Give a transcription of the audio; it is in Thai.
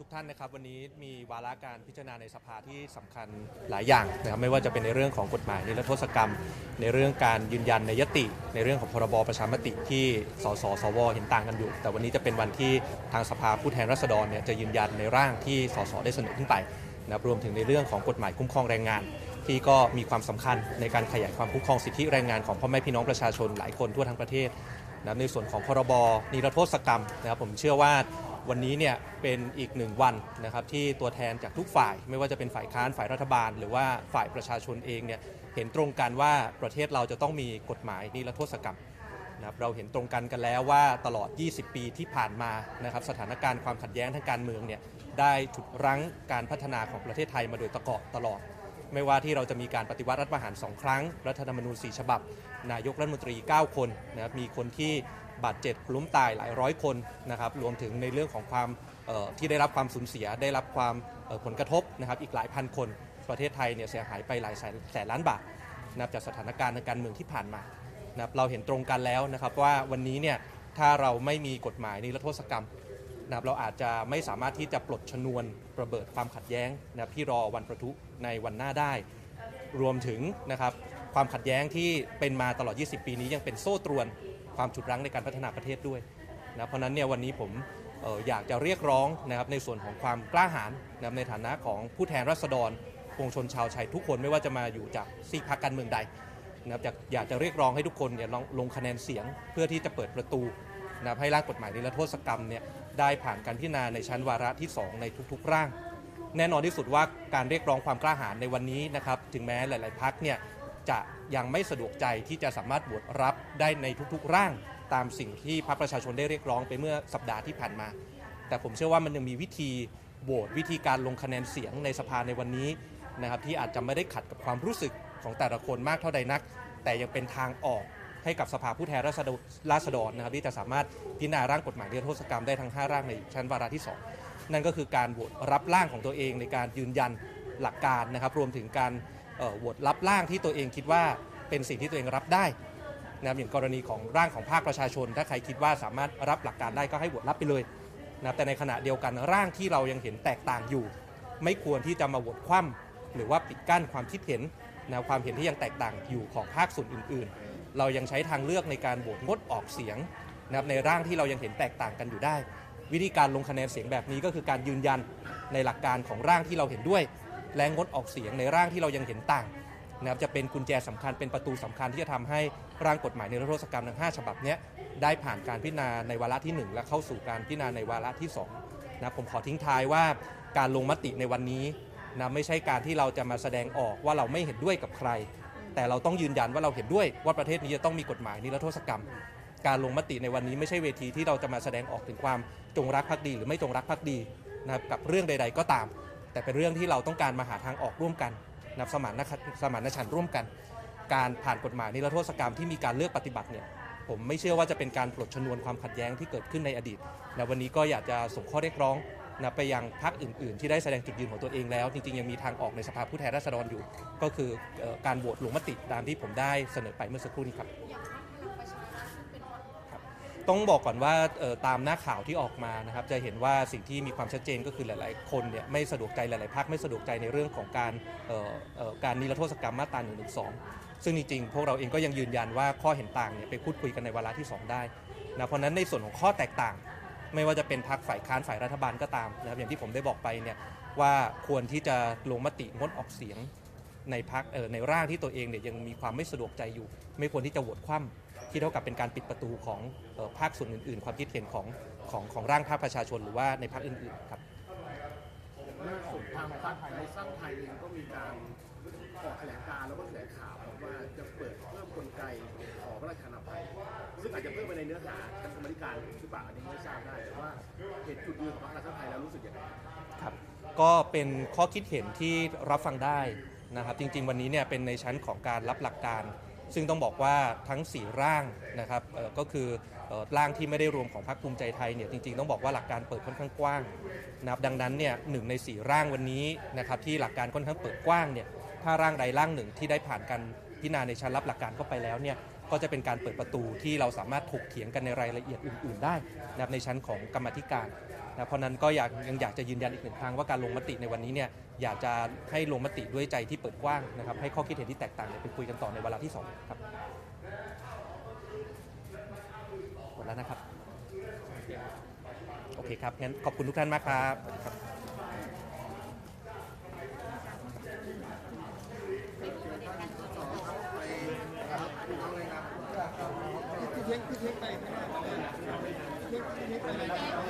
ทุกท่านนะครับวันนี้มีวาระการพิจารณาในสภาที่สำคัญหลายอย่างนะครับไม่ว่าจะเป็นในเรื่องของกฎหมายนิรโทษกรรม ในเรื่องการยืนยันในยติ ในเรื่องของพรบประชามติที่สสสวเห็นต่างกันอยู่ แต่วันนี้จะเป็นวันที่ทางสภาผู้แทนราษฎรเนี่ยจะยืนยันในร่างที่สสได้เสนอขึ้นไปนะครับรวมถึงในเรื่องของกฎหมายคุ้มครองแรงงาน ที่ก็มีความสำคัญในการขยายความคุ้มครองสิทธิแรงงานของพ่อแม่พี่น้องประชาชนหลายคนทั่วทั้งประเทศนะในส่วนของพรบนิรโทษกรรมนะครับผมเชื่อว่า วันนี้เนี่ยเป็นอีกหนึ่งวันนะครับที่ตัวแทนจากทุกฝ่าย ไม่ว่าจะเป็นฝ่ายค้านฝ่ายรัฐบาล หรือว่าฝ่ายประชาชนเองเนี่ยเห็นตรงกันว่าประเทศเราจะต้องมีกฎหมายนิรโทษกรรมนะครับเราเห็นตรงกันกันแล้วว่าตลอด 20 ปีที่ผ่านมานะครับสถานการณ์ความขัดแย้งทางการเมืองเนี่ยได้ฉุดรั้งการพัฒนาของประเทศไทยมาโดยตะกาะตลอด ไม่ว่าที่เราจะมีการปฏิวัติรัฐประหารสองครั้ง รัฐธรรมนูญ4ฉบับ นายกรัฐมนตรี 9 คนนะครับมีคนที่บาดเจ็บล้มตายหลายร้อยคนนะครับรวมถึงในเรื่องของความที่ได้รับความสูญเสีย ได้รับความผลกระทบนะครับอีกหลายพันคนประเทศไทยเนี่ยเสียหายไปหลายแสนแสนล้านบาทนะครับจากสถานการณ์ทางการเมืองที่ผ่านมานะครับเราเห็นตรงกันแล้วนะครับว่าวันนี้เนี่ยถ้าเราไม่มีกฎหมายนิรโทษกรรม นะครับเราอาจจะไม่สามารถที่จะปลดชนวนระเบิดความขัดแย้งนะที่รอวันประทุในวันหน้าได้ รวมถึงนะครับความขัดแย้งที่เป็นมาตลอด 20 ปีนี้ยังเป็นโซ่ตรวนความฉุดรั้งในการพัฒนาประเทศด้วยนะเพราะนั้นเนี่ยวันนี้ผมอออยากจะเรียกร้องนะครับในส่วนของความกล้าหาญนะครับในฐานะของผู้แทนรัษฎรปวงชนชาวไทยทุกคนไม่ว่าจะมาอยู่จากซีกพรรคการเมืองใดนะครับอยากจะเรียกร้องให้ทุกคนเนี่ยลองลงคะแนนเสียงเพื่อที่จะเปิดประตู นะให้ร่างกฎหมายนิรโทษกรรมเนี่ยได้ผ่านการพิจารณาในชั้นวาระที่ 2 ในทุกๆ ร่าง แน่นอนที่สุดว่าการเรียกร้องความกล้าหาญในวันนี้นะครับถึงแม้หลาย ๆพักเนี่ยจะยังไม่สะดวกใจที่จะสามารถโหวตรับได้ในทุกๆ ร่าง ตามสิ่งที่พรรคประชาชนได้เรียกร้องไปเมื่อสัปดาห์ที่ผ่านมา แต่ผมเชื่อว่ามันยังมีวิธีโหวตวิธีการลงคะแนนเสียงในสภาในวันนี้นะครับที่อาจจะไม่ได้ขัดกับความรู้สึกของแต่ละคนมากเท่าใดนัก แต่ยังเป็นทางออก ให้กับสภาผู้แทนราษฎรนะครับที่จะสามารถพิจารณาร่างกฎหมายนิรโทษกรรมได้ทั้ง 5 ร่างในชั้นวาระที่ 2 นั่นก็คือการโหวตรับร่างของตัวเองในการยืนยันหลักการนะครับรวมถึงการโหวตรับร่างที่ตัวเองคิดว่าเป็นสิ่งที่ตัวเองรับได้นะครับอย่างกรณีของร่างของภาคประชาชน ถ้าใครคิดว่าสามารถรับหลักการได้ก็ให้โหวตรับไปเลยนะครับแต่ในขณะเดียวกันร่างที่เรายังเห็นแตกต่างอยู่ ไม่ควรที่จะมาโหวตคว่ำหรือว่าปิดกั้นความคิดเห็นแนวความเห็นที่ยังแตกต่างอยู่ของภาคส่วนอื่น ๆ เรายังใช้ทางเลือกในการโหวตงดออกเสียงนะครับในร่างที่เรายังเห็นแตกต่างกันอยู่ได้ วิธีการลงคะแนนเสียงแบบนี้ก็คือการยืนยันในหลักการของร่างที่เราเห็นด้วย และงดออกเสียงในร่างที่เรายังเห็นต่างนะครับจะเป็นกุญแจสำคัญเป็นประตูสำคัญที่จะทำให้ร่างกฎหมายในรัฐศกรรมทั้ง 5 ฉบับนี้ได้ผ่านการพิจารณาในวาระที่ 1 และเข้าสู่การพิจารณาในวาระที่2นะผมขอทิ้งท้ายว่าการลงมติในวันนี้นะไม่ใช่การที่เราจะมาแสดงออกว่าเราไม่เห็นด้วยกับใคร แต่เราต้องยืนยันว่าเราเห็นด้วยว่าประเทศนี้จะต้องมีกฎหมายนิรโทษกรรม การลงมติในวันนี้ไม่ใช่เวทีที่เราจะมาแสดงออกถึงความจงรักภักดี หรือไม่จงรักภักดีนะครับกับเรื่องใด ๆ ก็ตาม แต่เป็นเรื่องที่เราต้องการมาหาทางออกร่วมกันนับสมานสมานฉันท์ร่วมกัน การผ่านกฎหมายนิรโทษกรรมที่มีการเลือกปฏิบัติเนี่ยผมไม่เชื่อว่าจะเป็นการปลดชนวนความขัดแย้งที่เกิดขึ้นในอดีตนะวันนี้ก็อยากจะส่งข้อเรียกร้อง นะไปยังพรรคอื่น ๆ ที่ได้แสดงจุดยืนของตัวเองแล้ว จริง ๆ ยังมีทางออกในสภาผู้แทนราษฎรอยู่ ก็คือเอ่อการโหวตลงมติตามที่ผมได้เสนอไปเมื่อสักครู่นี้ครับอย่างพรรคพลังประชารัฐซึ่งเป็นพรรคต้องบอกก่อนว่าเอ่อตามหน้าข่าวที่ออกมานะครับจะเห็นว่าสิ่งที่มีความชัดเจนก็คือหลาย ๆ คนเนี่ยไม่สะดวกใจหลายๆพักไม่สะดวกใจในเรื่องของการเอ่อเอ่อการนิรโทษกรรมมาตรา1นึซึ่งจริงๆพวกเราเองก็ยังยืนยันว่าข้อเห็นต่างเนี่ยไปพูดคุยกันในวาระที่ 2 ได้นะเพราะฉะนั้นในส่วนของข้อแตกต่าง ไม่ว่าจะเป็นพักฝ่ายค้านฝ่ายรัฐบาลก็ตามนะครับอย่างที่ผมได้บอกไปเนี่ยว่าควรที่จะลงมติงดออกเสียงในพักเอ่อในร่างที่ตัวเองเนี่ยยังมีความไม่สะดวกใจอยู่ ไม่ควรที่จะโหวตคว่ำที่เท่ากับเป็นการปิดประตูของออภาคส่วนอื่น ๆ ความคิดเห็นของของของร่างภาคประชาชนหรือว่าในพักอื่นๆครับล่าสุดทางสร้างไทยสร้างไทยเองก็มีการออกแถลงการแล้วก็แถลงข่าวบอกว่าจะเปิดเพิ่มกลไกขอพราชทานอภัย ซึ่งอาจจะเพิ่มไปในเนื้อหาทางกรรมธิการหรือเปล่าอันนี้ไม่ทราบได้แต่ว่าเหตุจุดยืนของพรรคสร้างไทยแล้วรู้สึกอยังไงครับก็เป็นข้อคิดเห็นที่รับฟังได้นะครับ จริง ๆ วันนี้เนี่ยเป็นในชั้นของการรับหลักการ ซึ่งต้องบอกว่าทั้ง 4 ร่างนะครับก็คือเอ่อร่างที่ไม่ได้รวมของพรรคภูมิใจไทยเนี่ยจริง ๆ ต้องบอกว่าหลักการเปิดค่อนข้างกว้างนะครับดังนั้นเนี่ยหนึ่งใน 4 ร่างวันนี้นะครับที่หลักการค่อนข้างเปิดกว้างเนี่ยถ้าร่างใดร่างหนึ่งที่ได้ผ่านการพิจารณาในชั้นรับหลักการเข้าไปแล้วเนี่ย ก็จะเป็นการเปิดประตูที่เราสามารถถกเถียงกันในรายละเอียดอื่น ๆ ได้นะครับในชั้นของกรรมธิการนะเพราะนั้นก็อยากยังอยากจะยืนยันอีกหนึ่งครั้งว่าการลงมติในวันนี้เนี่ยอยากจะให้ลงมติด้วยใจที่เปิดกว้างนะครับให้ข้อคิดเห็นที่แตกต่างเนี่ยไปคุยกันต่อในเวลาที่สองครับหมดแล้วนะครับโอเคครับงั้นขอบคุณทุกท่านมากครับครับ พี่ เทคพี่เทคไปข้างหน้าเลยพี่เทคพี่เทคไปเลย